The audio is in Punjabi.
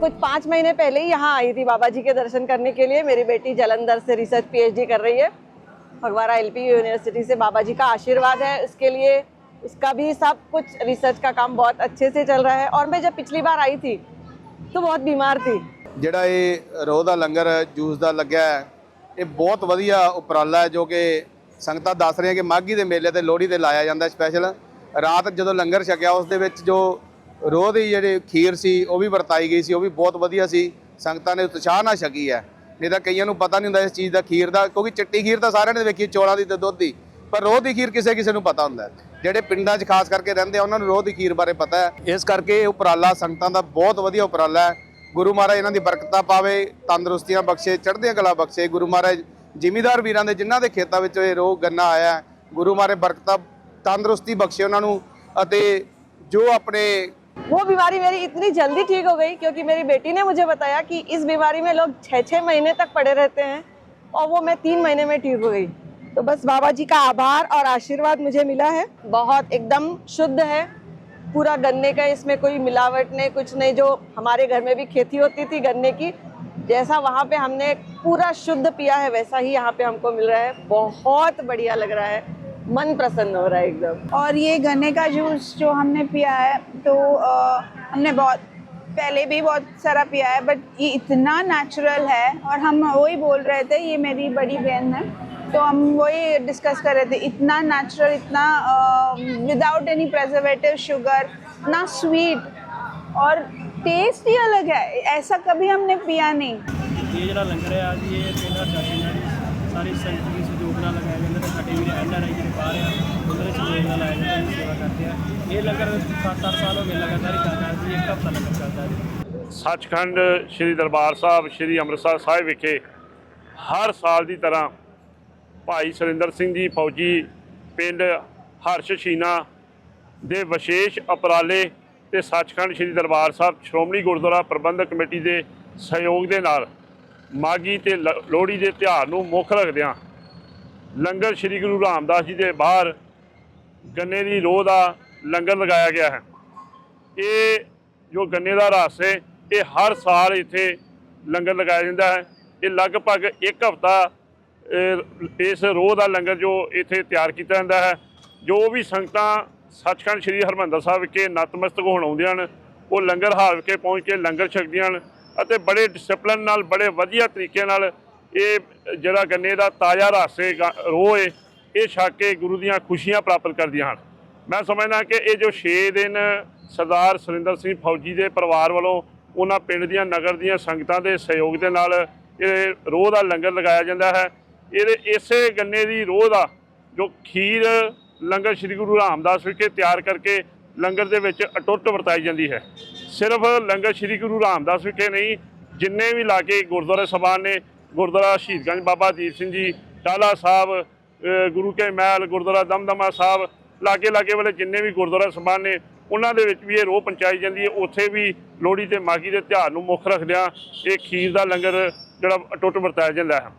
मैं कुछ पाँच महीने पहले ही यहाँ आई थी बाबा जी के दर्शन करने के लिए मेरी बेटी जलंधर से रिसर्च पीएचडी कर रही है फगवाड़ा एलपी यूनिवर्सिटी से बाबा जी का आशीर्वाद है उसके लिए उसका भी सब कुछ रिसर्च का काम बहुत अच्छे से चल रहा है और मैं जब पिछली बार आई थी तो बहुत बीमार थी ਜਿਹੜਾ ਇਹ ਰੋਹ ਦਾ ਲੰਗਰ ਜੂਸ ਦਾ ਲੱਗਿਆ ਹੈ ਇਹ ਬਹੁਤ ਵਧੀਆ ਉਪਰਾਲਾ ਹੈ ਜੋ ਕਿ ਸੰਗਤਾਂ ਦੱਸ ਰਹੀਆਂ ਕਿ ਮਾਘੀ ਦੇ ਮੇਲੇ ਤੇ ਲੋਹੜੀ ਤੇ ਲਾਇਆ ਜਾਂਦਾ ਸਪੈਸ਼ਲ ਰਾਤ ਜਦੋਂ ਲੰਗਰ ਛਕਿਆ ਉਸ ਦੇ ਵਿੱਚ ਜੋ ਰੋਹ ਦੀ ਜਿਹੜੀ ਖੀਰ ਸੀ, ਉਹ ਵੀ ਵਰਤਾਈ ਗਈ ਸੀ, ਉਹ ਵੀ ਬਹੁਤ ਵਧੀਆ ਸੀ। ਸੰਗਤਾਂ ਨੇ ਉਤਸ਼ਾਹ ਨਾਲ ਛਕੀ ਹੈ। ਨਹੀਂ ਤਾਂ ਕਈਆਂ ਨੂੰ ਪਤਾ ਨਹੀਂ ਹੁੰਦਾ ਇਸ ਚੀਜ਼ ਦਾ ਖੀਰ ਦਾ, ਕਿਉਂਕਿ ਚਿੱਟੀ ਖੀਰ ਤਾਂ ਸਾਰਿਆਂ ਨੇ ਵੇਖੀ, ਚੌਲਾਂ ਦੀ ਤੇ ਦੁੱਧ ਦੀ। ਪਰ ਰੋਹ ਦੀ ਖੀਰ ਕਿਸੇ ਕਿਸੇ ਨੂੰ ਪਤਾ ਹੁੰਦਾ ਜਿਹੜੇ ਪਿੰਡਾਂ 'ਚ ਖਾਸ ਕਰਕੇ ਰਹਿੰਦੇ ਆ, ਉਹਨਾਂ ਨੂੰ ਰੋਹ ਦੀ ਖੀਰ ਬਾਰੇ ਪਤਾ ਹੈ। ਇਸ ਕਰਕੇ ਇਹ ਉਪਰਾਲਾ ਸੰਗਤਾਂ ਦਾ ਬਹੁਤ ਵਧੀਆ ਉਪਰਾਲਾ ਹੈ। ਗੁਰੂ ਮਹਾਰਾਜ ਇਹਨਾਂ ਦੀ ਬਰਕਤਾਂ ਪਾਵੇ, ਤੰਦਰੁਸਤੀਆਂ ਬਖਸ਼ੇ, ਚੜ੍ਹਦੀਆਂ ਕਲਾ ਬਖਸ਼ੇ। ਗੁਰੂ ਮਹਾਰਾਜ ਜ਼ਿਮੀਦਾਰ ਵੀਰਾਂ ਦੇ ਜਿਨ੍ਹਾਂ ਦੇ ਖੇਤਾਂ ਵਿੱਚ ਇਹ ਰੋਹ ਗੰਨਾ ਆਇਆ ਗੁਰੂ ਮਹਾਰਾਜ ਬਰਕਤਾਂ, ਤੰਦਰੁਸਤੀ ਬਖਸ਼ੇ ਉਹਨਾਂ ਨੂੰ ਅਤੇ ਜੋ ਆਪਣੇ वो बीमारी मेरी इतनी जल्दी ठीक हो गई क्योंकि मेरी बेटी ने मुझे बताया कि इस बीमारी में लोग छः छः महीने तक पड़े रहते हैं और वो मैं तीन महीने में ठीक हो गई। तो बस बाबा जी का आभार और आशीर्वाद मुझे मिला है। बहुत एकदम शुद्ध है। पूरा गन्ने का इसमें कोई मिलावट नहीं, कुछ नहीं। जो हमारे घर में भी खेती होती थी गन्ने की, जैसा वहाँ पे हमने पूरा शुद्ध पिया है, वैसा ही यहाँ पे हमको मिल रहा है। बहुत बढ़िया लग रहा है। मन प्रसन्न हो रहा है एकदम। और ये गन्ने का जूस जो हमने पिया है तो आ, हमने बहुत पहले भी बहुत सारा पिया है बट ये इतना नेचुरल है और हम वही बोल रहे थे ये मेरी बड़ी बहन है तो हम वही डिस्कस कर रहे थे इतना नेचुरल इतना विदाउट एनी प्रजर्वेटिव शुगर इतना स्वीट और टेस्ट ही अलग है ऐसा कभी हमने पिया नहीं। ये जरा लंगर है आज ये सारी ਨਾਲ ਲਗਾਇਆ ਜਾਂਦਾ ਤੇ ਸਾਡੇ ਵੀਰ ਐਨ ਆਰ ਆਈ ਜਿਹੜੇ ਬਾਹਰ ਆ ਉਹਨਾਂ ਦੇ ਸਹਿਯੋਗ ਨਾਲ ਲਾਇਆ ਜਾਂਦਾ ਜੀ, ਸੇਵਾ ਕਰਦੇ ਆ। ਇਹ ਲੰਗਰ 7-8 ਸਾਲ ਹੋ ਗਏ ਲਗਾਤਾਰ ਹੀ ਚੱਲਦਾ ਜੀ ਇੱਕ ਹਫ਼ਤਾ ਲੰਗਰ ਚੱਲਦਾ ਜੀ ਸੱਚਖੰਡ ਸ੍ਰੀ ਦਰਬਾਰ ਸਾਹਿਬ ਸ੍ਰੀ ਅੰਮ੍ਰਿਤਸਰ ਸਾਹਿਬ ਵਿਖੇ ਹਰ ਸਾਲ ਦੀ ਤਰ੍ਹਾਂ ਭਾਈ ਸੁਰਿੰਦਰ ਸਿੰਘ ਜੀ ਫੌਜੀ ਪਿੰਡ ਹਰਸ਼ ਸ਼ੀਨਾ ਦੇ ਵਿਸ਼ੇਸ਼ ਉਪਰਾਲੇ ਤੇ ਸੱਚਖੰਡ ਸ੍ਰੀ ਦਰਬਾਰ ਸਾਹਿਬ ਸ਼੍ਰੋਮਣੀ ਗੁਰਦੁਆਰਾ ਪ੍ਰਬੰਧਕ ਕਮੇਟੀ ਦੇ ਸਹਿਯੋਗ ਦੇ ਨਾਲ ਮਾਗੀ ਤੇ ਲ- ਲੋਹੜੀ ਦੇ ਤਿਉਹਾਰ ਨੂੰ ਮੁੱਖ ਰੱਖਦਿਆਂ ਲੰਗਰ ਸ੍ਰੀ ਗੁਰੂ ਰਾਮਦਾਸ ਜੀ ਦੇ ਬਾਹਰ ਗੰਨੇ ਦੀ ਰੋਹ ਦਾ ਲੰਗਰ ਲਗਾਇਆ ਗਿਆ ਹੈ। ਇਹ ਜੋ ਗੰਨੇ ਦਾ ਰਸ ਹੈ, ਇਹ ਹਰ ਸਾਲ ਇੱਥੇ ਲੰਗਰ ਲਗਾਇਆ ਜਾਂਦਾ ਹੈ। ਇਹ ਲਗਭਗ ਇੱਕ ਹਫ਼ਤਾ ਇਸ ਰੋਹ ਦਾ ਲੰਗਰ ਜੋ ਇੱਥੇ ਤਿਆਰ ਕੀਤਾ ਜਾਂਦਾ ਹੈ। ਜੋ ਵੀ ਸੰਗਤਾਂ ਸੱਚਖੰਡ ਸ੍ਰੀ ਹਰਮੰਦਰ ਸਾਹਿਬ ਵਿਖੇ ਨਤਮਸਤਕ ਹੋਣ ਆਉਂਦੀਆਂ ਹਨ, ਉਹ ਲੰਗਰ ਹਾਲ ਵਿਖੇ ਪਹੁੰਚ ਕੇ ਲੰਗਰ ਛਕਦੀਆਂ ਹਨ ਅਤੇ ਬੜੇ ਡਿਸਪਲਿਨ ਨਾਲ, ਬੜੇ ਵਧੀਆ ਤਰੀਕੇ ਨਾਲ ਇਹ ਜਿਹੜਾ ਗੰਨੇ ਦਾ ਤਾਜ਼ਾ ਰਸ ਹੈ, ਗਾ- ਰੋਹ ਇਹ ਛਕ ਕੇ ਗੁਰੂ ਦੀਆਂ ਖੁਸ਼ੀਆਂ ਪ੍ਰਾਪਤ ਕਰਦੀਆਂ ਹਨ। ਮੈਂ ਸਮਝਦਾ ਕਿ ਇਹ ਜੋ 6 ਦਿਨ ਸਰਦਾਰ ਸੁਰਿੰਦਰ ਸਿੰਘ ਫੌਜੀ ਦੇ ਪਰਿਵਾਰ ਵੱਲੋਂ ਉਹਨਾਂ ਪਿੰਡ ਦੀਆਂ, ਨਗਰ ਦੀਆਂ ਸੰਗਤਾਂ ਦੇ ਸਹਿਯੋਗ ਦੇ ਨਾਲ ਇਹ ਰੋਹ ਦਾ ਲੰਗਰ ਲਗਾਇਆ ਜਾਂਦਾ ਹੈ। ਇਹਦੇ ਇਸੇ ਗੰਨੇ ਦੀ ਰੋਹ ਦਾ ਜੋ ਖੀਰ ਲੰਗਰ ਸ੍ਰੀ ਗੁਰੂ ਰਾਮਦਾਸ ਵਿਖੇ ਤਿਆਰ ਕਰਕੇ ਲੰਗਰ ਦੇ ਵਿੱਚ ਅਟੁੱਟ ਵਰਤਾਈ ਜਾਂਦੀ ਹੈ। ਸਿਰਫ ਲੰਗਰ ਸ੍ਰੀ ਗੁਰੂ ਰਾਮਦਾਸ ਵਿਖੇ ਨਹੀਂ, ਜਿੰਨੇ ਵੀ ਲਾਗੇ ਗੁਰਦੁਆਰਾ ਸਭਾਨ ਨੇ ਗੁਰਦੁਆਰਾ ਸ਼ਹੀਦਗੰਜ ਬਾਬਾ ਦੀਪ ਸਿੰਘ ਜੀ ਟਾਲਾ ਸਾਹਿਬ ਗੁਰੂ ਕੇ ਮਹਿਲ, ਗੁਰਦੁਆਰਾ ਦਮਦਮਾ ਸਾਹਿਬ, ਲਾਗੇ ਲਾਗੇ ਵਾਲੇ ਜਿੰਨੇ ਵੀ ਗੁਰਦੁਆਰਾ ਸਮਾਨ ਨੇ, ਉਹਨਾਂ ਦੇ ਵਿੱਚ ਵੀ ਇਹ ਰੋਹ ਪਹੁੰਚਾਈ ਜਾਂਦੀ ਹੈ। ਉੱਥੇ ਵੀ ਲੋਹੜੀ ਤੇ ਮਾਗੀ ਦੇ ਤਿਉਹਾਰ ਨੂੰ ਮੁੱਖ ਰੱਖਦਿਆਂ ਇਹ ਖੀਰ ਦਾ ਲੰਗਰ ਜਿਹੜਾ ਟੁੱਟ ਵਰਤਾਇਆ ਜਾਂਦਾ ਹੈ।